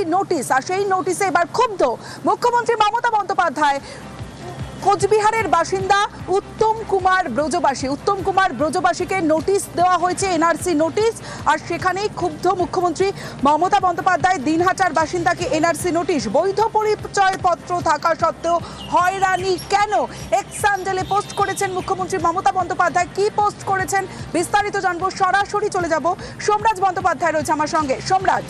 NRC notice আর সেই নোটিশে এবার ক্ষুব্ধ মুখ্যমন্ত্রী মমতা বন্দ্যোপাধ্যায়। কোচবিহারের বাসিন্দা উত্তম কুমার ব্রজবাসী। উত্তম কুমার ব্রজবাসীকে নোটিশ দেওয়া হয়েছে এনআরসি নোটিশ আর সেখানেই ক্ষুব্ধ মুখ্যমন্ত্রী মমতা বন্দ্যোপাধ্যায়। দিনহাটার বাসিন্দাকে এনআরসি নোটিশ বৈধ পরিচয়পত্র থাকা সত্ত্বেও হয়রানি কেন? এক্সান্ডেলে পোস্ট করেছেন মুখ্যমন্ত্রী মমতা বন্দ্যোপাধ্যায়। কি পোস্ট করেছেন? বিস্তারিত জানব। সরাসরি চলে যাব। সোমরাজ বন্দ্যোপাধ্যায় রয়েছে আমার সঙ্গে। সোমরাজ।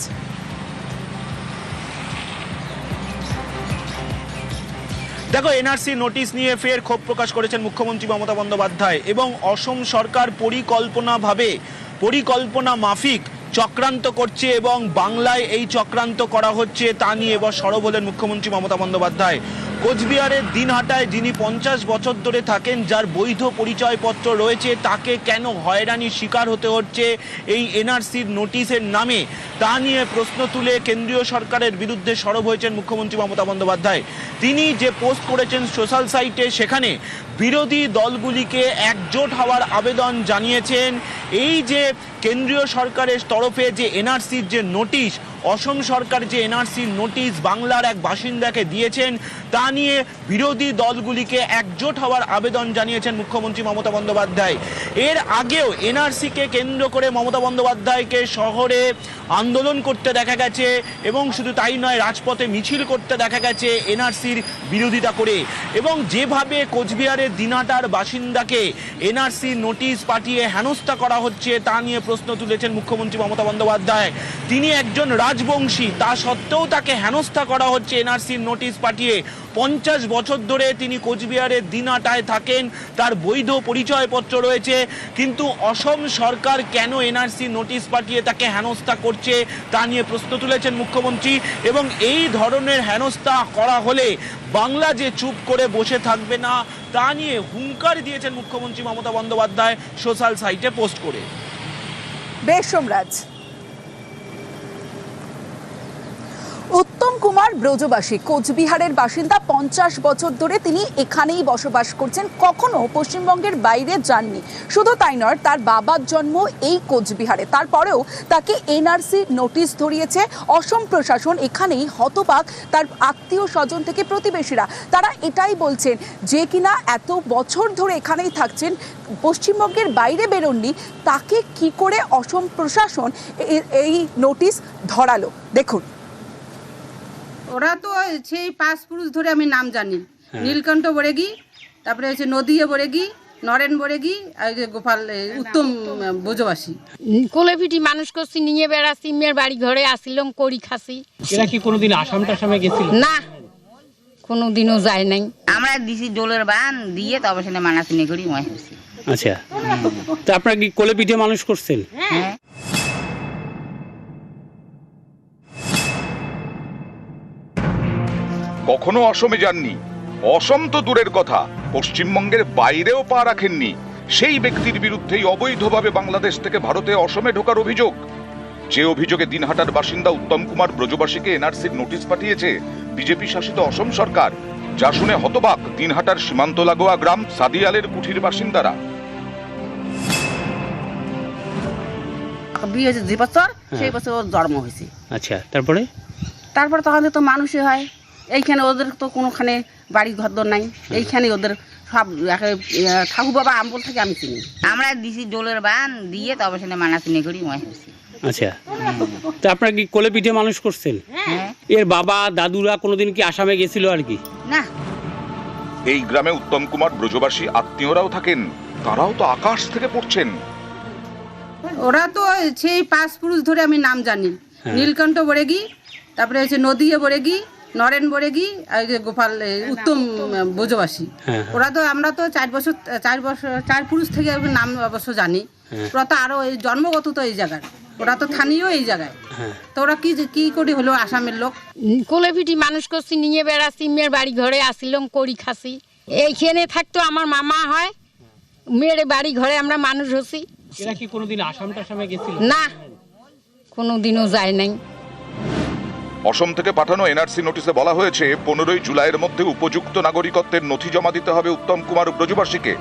দেখো এনআরসি নোটিশ নিয়ে ফের ক্ষোভ প্রকাশ করেছেন মুখ্যমন্ত্রী মমতা বন্দ্যোপাধ্যায় এবং অসম সরকার পরিকল্পনাভাবে পরিকল্পনা মাফিক চক্রান্ত করছে এবং বাংলায় এই চক্রান্ত করা হচ্ছে তা নিয়ে এবার সরব হলেন মুখ্যমন্ত্রী মমতা বন্দ্যোপাধ্যায়। কোচবিহারের দিনহাটায় যিনি পঞ্চাশ বছর ধরে থাকেন, যার বৈধ পরিচয়পত্র রয়েছে, তাকে কেন হয়রানির শিকার হতে হচ্ছে এই এনআরসির নোটিশের নামে? তা নিয়ে প্রশ্ন তুলে কেন্দ্রীয় সরকারের বিরুদ্ধে সরব হয়েছেন মুখ্যমন্ত্রী মমতা বন্দ্যোপাধ্যায়। তিনি যে পোস্ট করেছেন সোশ্যাল সাইটে, সেখানে বিরোধী দলগুলিকে একজোট হওয়ার আবেদন জানিয়েছেন। এই যে কেন্দ্রীয় সরকারের তরফে যে এনআরসির যে নোটিশ অসম সরকার যে এনআরসির নোটিশ বাংলার এক বাসিন্দাকে দিয়েছেন, তা নিয়ে বিরোধী দলগুলিকে একজোট হওয়ার আবেদন জানিয়েছেন মুখ্যমন্ত্রী মমতা বন্দ্যোপাধ্যায়। এর আগেও এনআরসিকে কেন্দ্র করে মমতা বন্দ্যোপাধ্যায়কে শহরে আন্দোলন করতে দেখা গেছে এবং শুধু তাই নয়, রাজপথে মিছিল করতে দেখা গেছে এনআরসির বিরোধিতা করে। এবং যেভাবে কোচবিহারের দিনাটার বাসিন্দাকে এনআরসি নোটিশ পাঠিয়ে হেনস্থা করা হচ্ছে, তা নিয়ে প্রশ্ন তুলেছেন মুখ্যমন্ত্রী মমতা বন্দ্যোপাধ্যায়। তিনি একজন রাজবংশী। তা সত্ত্বেও তাকে হেনস্থা করা হচ্ছে এনআরসির নোটিশ পাঠিয়ে। পঞ্চাশ বছর ধরে তিনি কোচবিহারের দিনাটায় থাকেন। তার বৈধ পরিচয়পত্র রয়েছে। কিন্তু অসম সরকার কেন এনআরসি নোটিশ পাঠিয়ে তাকে হেনস্থা করছে তা নিয়ে প্রশ্ন তুলেছেন মুখ্যমন্ত্রী। এবং এই ধরনের হেনস্থা করা হলে বাংলা যে চুপ করে বসে থাকবে না, তা নিয়ে হুঙ্কার দিয়েছেন মুখ্যমন্ত্রী মমতা বন্দ্যোপাধ্যায় সোশ্যাল সাইটে পোস্ট করে। বেশ, সোমরাজ উত্তম কুমার ব্রজবাসী, কোচবিহারের বাসিন্দা, পঞ্চাশ বছর ধরে তিনি এখানেই বসবাস করছেন, কখনো পশ্চিমবঙ্গের বাইরে যাননি। শুধু তাই নয়, তার বাবার জন্ম এই কোচবিহারে। তারপরেও তাকে এনআরসি নোটিশ ধরিয়েছে, অসম প্রশাসন এখানেই হতবাক, তার আত্মীয় স্বজন থেকে প্রতিবেশীরা। তারা এটাই বলছেন যে কিনা এত বছর ধরে এখানেই থাকছেন, পশ্চিমবঙ্গের বাইরে বেরোননি, তাকে কি করে অসম প্রশাসন এই নোটিশ ধরালো? দেখুন। ওরা তো সেই পাঁচ পুরুষ ধরে আমি নাম জানি। নীলকণ্ঠ বরেগি তারপরে হচ্ছে নদিয়া বরেগি নরেন বরেগি আর যে গোপাল এ, উত্তম বোঝবাসী কোলে পিটি মানুষ করছি নিয়ে বেড়াচ্ছি মেয়ের বাড়ি ঘরে আসিলাম করি খাসি। এরা কি কোনোদিন আসাম টাসামে গেছিল? না কোনোদিনও যায় নাই। আমরা দিছি ডোলের বান দিয়ে তবে সেটা মানাসিনি করি মই হয়েছি আচ্ছা। তো আপনারা কি কোলে পিঠে মানুষ করছেন? কখনো অসমে যাননি। অসম তো দূরের কথা। পশ্চিমবঙ্গের বাইরেও পা রাখেননি। সেই ব্যক্তির বিরুদ্ধেই অবৈধভাবে বাংলাদেশ থেকে ভারতে অসমে ঢোকার অভিযোগ। যে অভিযোগে দিনহাটার বাসিন্দা উত্তম কুমার ব্রজবাসীকে এনআরসির নোটিশ পাঠিয়েছে বিজেপি শাসিত অসম সরকার যা শুনে হতবাক দিনহাটার সীমান্ত লাগোয়া গ্রাম সাদিয়ালের কুঠির বাসিন্দারা। বিয়ে হয়েছে যে বছর সেই বছর ওর জন্ম হয়েছে। আচ্ছা তারপরে? তারপরে তখন তো মানুষই হয়। এইখানে ওদের তো কোনোখানে বাড়ি ঘর দর নাই। এইখানে ওদের সব ঠাকুর বাবা আমবল থেকে আমি চিনি। আমরা দিছি ডোলের বান দিয়ে তবে সেটা মানাসিনি করি আচ্ছা। তো আপনারা কি কোলে পিঠে মানুষ করছেন? হ্যাঁ। এর বাবা দাদুরা কোনোদিন কি আসামে গেছিল আর কি? না। এই গ্রামে উত্তম কুমার ব্রজবাসী আত্মীয়রাও থাকেন তারাও তো আকাশ থেকে পড়ছেন। ওরা তো সেই পাঁচ পুরুষ ধরে আমি নাম জানি। নীলকণ্ঠ বরেগি তারপরে হচ্ছে নদিয়া বরেগি নরেন বরেগি আর যে গোপাল উত্তম বোঝবাসী হ্যাঁ, হ্যাঁ। ওরা তো আমরা তো চার বছর চার বছর চার পুরুষ থেকে নাম অবশ্য জানি। হ্যাঁ। ওরা তো আরও এই জন্মগত তো এই জায়গায়। ওরা তো স্থানীয় এই জায়গায়। হ্যাঁ। তো ওরা কি কি করে হলো আসামের লোক? কোলে পিটি মানুষ করছি নিয়ে বেড়াচ্ছি মেয়ের বাড়ি ঘরে আসিলাম করি খাসি এইখানে থাকতো আমার মামা হয় মেয়ের বাড়ি ঘরে আমরা মানুষ হচ্ছি। এরা কি কোনোদিন আসাম টাসামে গেছিল? না কোনোদিনও যায় নাই। অসম থেকে পাঠানো এনআরসি নোটিশে বলা হয়েছে পনেরোই জুলাইয়ের মধ্যে উপযুক্ত নাগরিকত্বের নথি জমা দিতে হবে উত্তম কুমার ব্রজবাসীকে।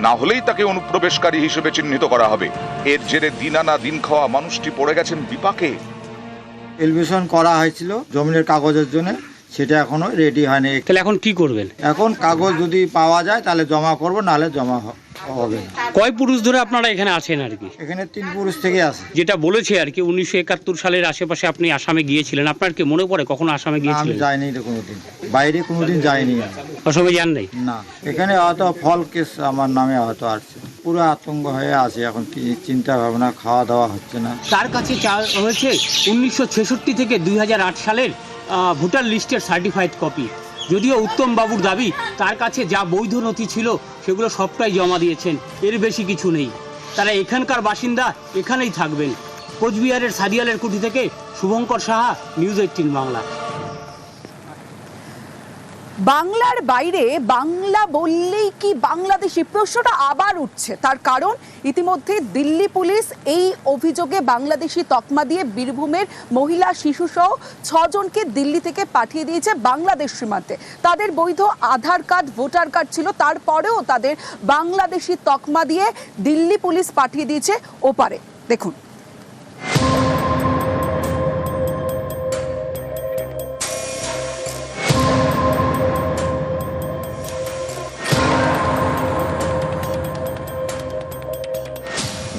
না হলেই তাকে অনুপ্রবেশকারী হিসেবে চিহ্নিত করা হবে। এর জেরে দিন আনা দিন খাওয়া মানুষটি পড়ে গেছেন বিপাকে। এলভিশন করা হয়েছিল জমিনের কাগজের জন্য সেটা এখনও রেডি হয়নি। তাহলে এখন কি করবেন? এখন কাগজ যদি পাওয়া যায় তাহলে জমা করব নাহলে জমা হ- হবে। কয় পুরুষ ধরে আপনারা এখানে আছেন আর কি? এখানে তিন পুরুষ থেকে আছে। যেটা বলেছে আর কি উনিশশো একাত্তর সালের আশেপাশে আপনি আসামে গিয়েছিলেন। আপনার কি মনে পড়ে কখনো আসামে আমি গিয়েছিলেন? যাইনি কোনোদিন। বাইরে কোনোদিন যাইনি আমি। অসমে যান নাই? না এখানে হয়তো ফল কেস আমার নামে হয়তো আসছে। পুরো আতঙ্ক হয়ে আছে এখন কি চিন্তা ভাবনা খাওয়া দাওয়া হচ্ছে না। তার কাছে চাওয়া হয়েছে? উনিশশো ছেষট্টি থেকে দুই হাজার আট সালের আহ, ভোটার লিস্টের সার্টিফাইড কপি যদিও উত্তম বাবুর দাবি, তার কাছে যা বৈধ নথি ছিল, সেগুলো সবটাই জমা দিয়েছেন। এর বেশি কিছু নেই। তারা এখানকার বাসিন্দা, এখানেই থাকবেন। কোচবিহারের সাদিয়ালের কুটি থেকে শুভঙ্কর সাহা, নিউজ এইটিন বাংলা। বাংলার বাইরে বাংলা বললেই কি বাংলাদেশি? প্রশ্নটা আবার উঠছে। তার কারণ ইতিমধ্যে দিল্লি পুলিশ এই অভিযোগে বাংলাদেশি তকমা দিয়ে বীরভূমের মহিলা শিশুসহ ছজনকে দিল্লি থেকে পাঠিয়ে দিয়েছে বাংলাদেশ সীমান্তে। তাদের বৈধ আধার কার্ড, ভোটার কার্ড ছিল। তারপরেও তাদের বাংলাদেশি তকমা দিয়ে দিল্লি পুলিশ পাঠিয়ে দিয়েছে ওপারে। দেখুন।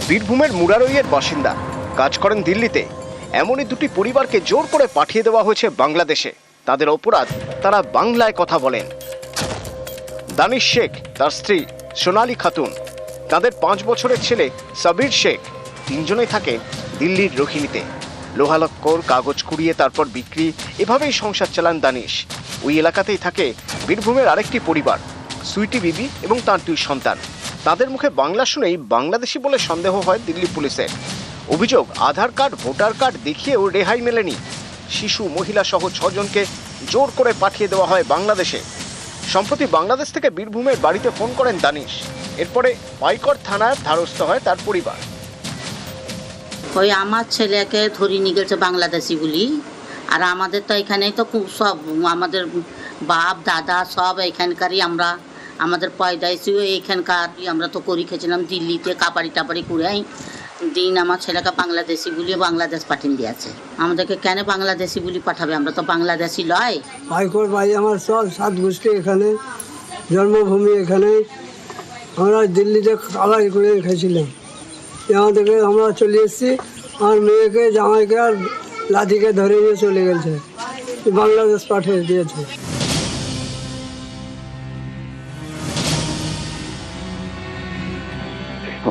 বীরভূমের মুরারইয়ের বাসিন্দা। কাজ করেন দিল্লিতে। এমনই দুটি পরিবারকে জোর করে পাঠিয়ে দেওয়া হয়েছে বাংলাদেশে। তাদের অপরাধ তারা বাংলায় কথা বলেন। দানিশ শেখ, তার স্ত্রী সোনালী খাতুন। তাদের পাঁচ বছরের ছেলে সাবির শেখ। তিনজনেই থাকে দিল্লির রোহিণীতে। লোহালক্কর, কাগজ কুড়িয়ে তারপর বিক্রি, এভাবেই সংসার চালান দানিশ। ওই এলাকাতেই থাকে বীরভূমের আরেকটি পরিবার, সুইটি বিবি এবং তার দুই সন্তান। তাদের মুখে বাংলা শুনেই বাংলাদেশি বলে সন্দেহ হয় দিল্লি পুলিশের। অভিযোগ, আধার কার্ড, ভোটার কার্ড দেখিয়েও রেহাই মেলেনি। শিশু, মহিলা সহ ছজনকে জোর করে পাঠিয়ে দেওয়া হয় বাংলাদেশে। সম্প্রতি বাংলাদেশ থেকে বীরভূমের বাড়িতে ফোন করেন দানিশ। এরপরে পাইকর থানার ধারস্থ হয় তার পরিবার। ওই আমার ছেলেকে ধরে নিয়ে গেছে বাংলাদেশি বলি আর আমাদের তো এখানেই তো খুব সব, আমাদের বাপ, দাদা সব এখানকারই আমরা আমাদের পয়দাইশিও এইখানকার আমরা তো করি খেয়েছিলাম দিল্লিতে কাপাড়ি টাপাড়ি কুড়াই দিন আমার ছেলেকে বাংলাদেশি বলি বাংলাদেশ পাঠিয়ে দিয়েছে। আমাদেরকে কেন বাংলাদেশি বলি পাঠাবে? আমরা তো বাংলাদেশি লয়। ভাইকোর ভাই, আমার সব সাত গোষ্ঠী এখানে, জন্মভূমি এখানে, আমরা দিল্লিতে কালাই করে খেয়েছিলাম। থেকে আমরা চলে এসেছি, আমার মেয়েকে, জামাইকে আর লাঠিকে ধরে নিয়ে চলে গেছে। বাংলাদেশ পাঠিয়ে দিয়েছে।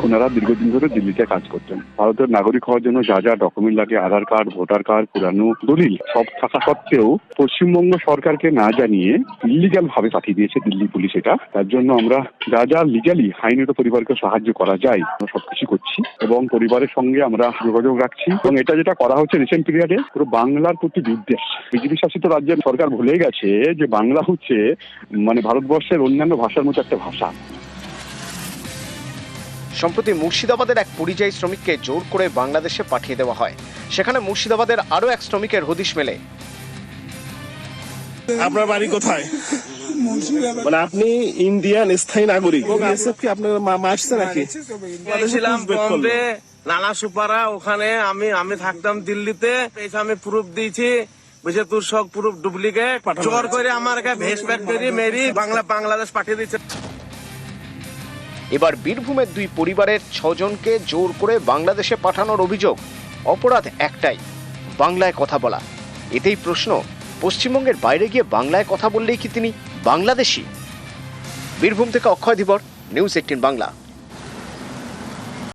ওনারা দীর্ঘদিন ধরে দিল্লিতে কাজ করতেন। ভারতের নাগরিক হওয়ার জন্য যা যা ডকুমেন্ট লাগে, আধার কার্ড ভোটার কার্ড পুরানো দলিল, সব থাকা সত্ত্বেও পশ্চিমবঙ্গ সরকারকে না জানিয়ে ইলিগাল ভাবে পাঠিয়ে দিয়েছে দিল্লি পুলিশ এটা। তার জন্য আমরা যা যা লিগালি আইনত পরিবারকে সাহায্য করা যায়, আমরা সবকিছু করছি এবং পরিবারের সঙ্গে আমরা যোগাযোগ রাখছি এবং এটা যেটা করা হচ্ছে রিসেন্ট পিরিয়ডে পুরো বাংলার প্রতি বিদ্বেষ। বিজেপি শাসিত রাজ্যের সরকার ভুলে গেছে যে বাংলা হচ্ছে মানে ভারতবর্ষের অন্যান্য ভাষার মতো একটা ভাষা। সম্প্রতি মুর্শিদাবাদের এক পরিযায়ী শ্রমিককে জোর করে বাংলাদেশে পাঠিয়ে দেওয়া হয়। সেখানে মুর্শিদাবাদের আরও এক শ্রমিকের হদিশ মেলে। আপনার বাড়ি কোথায়? মানে আপনি ইন্ডিয়ান স্থায়ী নাগরিক। কি আপনার মা মা আসছে নাকি? ছিলাম বম্বে নানা সুপারা ওখানে আমি আমি থাকতাম দিল্লিতে। এসে আমি প্রুফ দিয়েছি বুঝে তোর সব প্রুফ ডুপ্লিকেট জোর করে আমার কাছে ভেস প্যাক করে মেরি বাংলা বাংলাদেশ পাঠিয়ে দিচ্ছে। এবার বীরভূমের দুই পরিবারের ছজনকে জোর করে বাংলাদেশে পাঠানোর অভিযোগ। অপরাধ একটাই, বাংলায় কথা বলা। এতেই প্রশ্ন, পশ্চিমবঙ্গের বাইরে গিয়ে বাংলায় কথা বললেই কি তিনি বাংলাদেশি? বীরভূম থেকে অক্ষয় ধীবর, নিউজ এইটিন বাংলা।